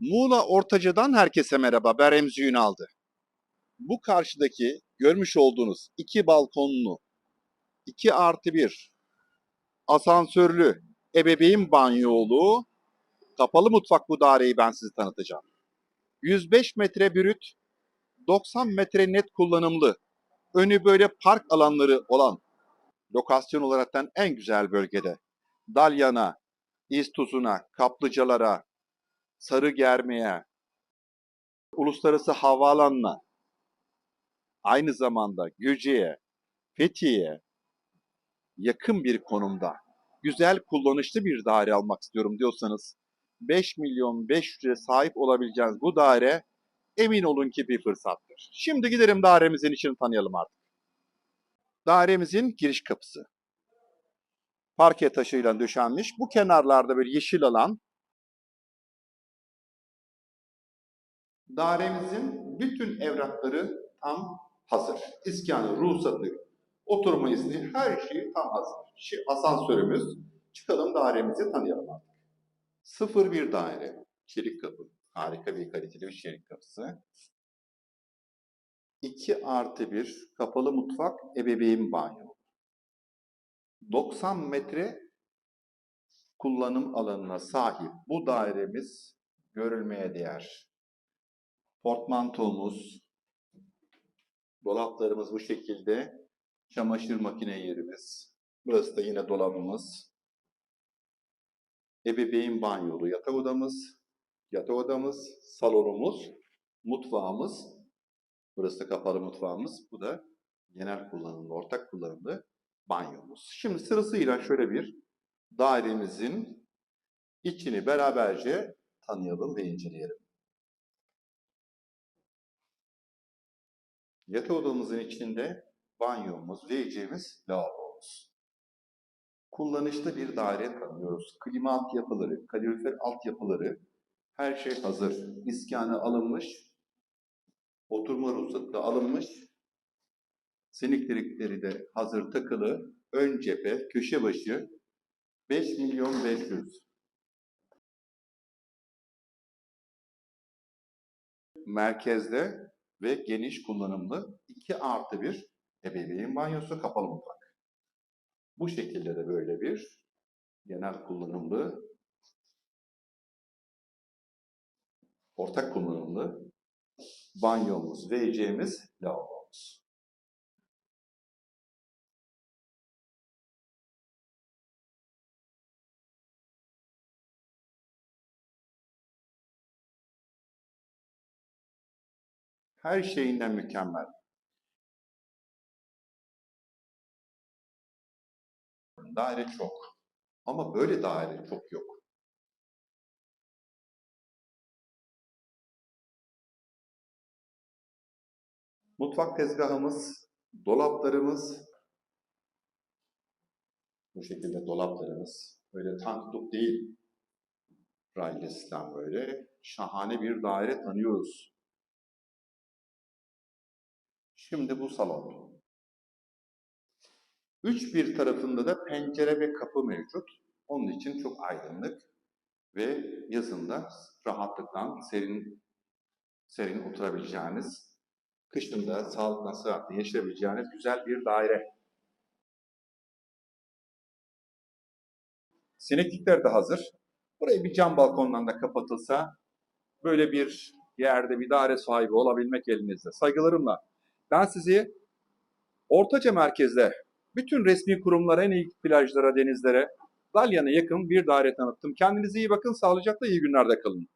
Muğla Ortaca'dan herkese merhaba. Ben Remzi Ünal'dı. Bu karşıdaki görmüş olduğunuz iki balkonlu, 2 artı 1 asansörlü ebeveyn banyolu kapalı mutfak bu daireyi ben size tanıtacağım. 105 metre brüt, 90 metre net kullanımlı, önü böyle park alanları olan lokasyon olaraktan en güzel bölgede. Dalyan'a, İztuz'una, Kaplıcalara, Sarıgerme'ye, Uluslararası Havaalanı'na, aynı zamanda Göce'ye, Fethiye'ye yakın bir konumda güzel kullanışlı bir daire almak istiyorum diyorsanız 5 milyon 500 lira sahip olabileceğiniz bu daire emin olun ki bir fırsattır. Şimdi gidelim dairemizin içini tanıyalım artık. Dairemizin giriş kapısı. Parke taşıyla döşenmiş. Bu kenarlarda bir yeşil alan. Dairemizin bütün evrakları tam hazır. İskanı, ruhsatı, oturma izni her şeyi tam hazır. Şimdi asansörümüz. Çıkalım dairemizi tanıyalım artık. 01 daire. Çelik kapı. Harika bir kaliteli bir çelik kapısı. 2 artı 1 kapalı mutfak ebeveyn banyo. 90 metre kullanım alanına sahip bu dairemiz görülmeye değer. Portmantomuz, dolaplarımız bu şekilde, çamaşır makine yerimiz, burası da yine dolabımız, ebeveyn banyolu yatak odamız, yatak odamız, salonumuz, mutfağımız, burası da kapalı mutfağımız, bu da genel kullanımlı, ortak kullanımlı banyomuz. Şimdi sırasıyla şöyle bir dairemizin içini beraberce tanıyalım ve inceleyelim. Yatak odamızın içinde banyomuz, WC'miz, lavabomuz. Kullanışlı bir daire tanıyoruz. Klima altyapıları, kalorifer altyapıları, her şey hazır. İskanı alınmış, oturma ruhsatı da alınmış. Sineklikleri de hazır takılı. Ön cephe, köşe başı 5 milyon 500. Merkezde ve geniş kullanımlı 2 artı 1 ebeveyn banyosu kapalı mutfak. Bu şekilde de böyle bir genel kullanımlı ortak kullanımlı banyomuz, WC'miz, lavabomuz. Her şeyinden mükemmel. Daire çok. Ama böyle daire çok yok. Mutfak tezgahımız, dolaplarımız, bu şekilde dolaplarımız. Böyle tankluk değil. Raylı böyle. Şahane bir daire tanıyoruz. Şimdi bu salon. Üç bir tarafında da pencere ve kapı mevcut. Onun için çok aydınlık ve yazında rahatlıkla serin serin oturabileceğiniz, kışında sağlıkla sıhhatle yaşayabileceğiniz güzel bir daire. Sineklikler de hazır. Burayı bir cam balkondan da kapatılsa böyle bir yerde bir daire sahibi olabilmek elinizde. Saygılarımla ben sizi Ortaca merkezde bütün resmi kurumlara, en iyi plajlara, denizlere, Dalyan'a yakın bir daire tanıttım. Kendinize iyi bakın, sağlıcakla iyi günlerde kalın.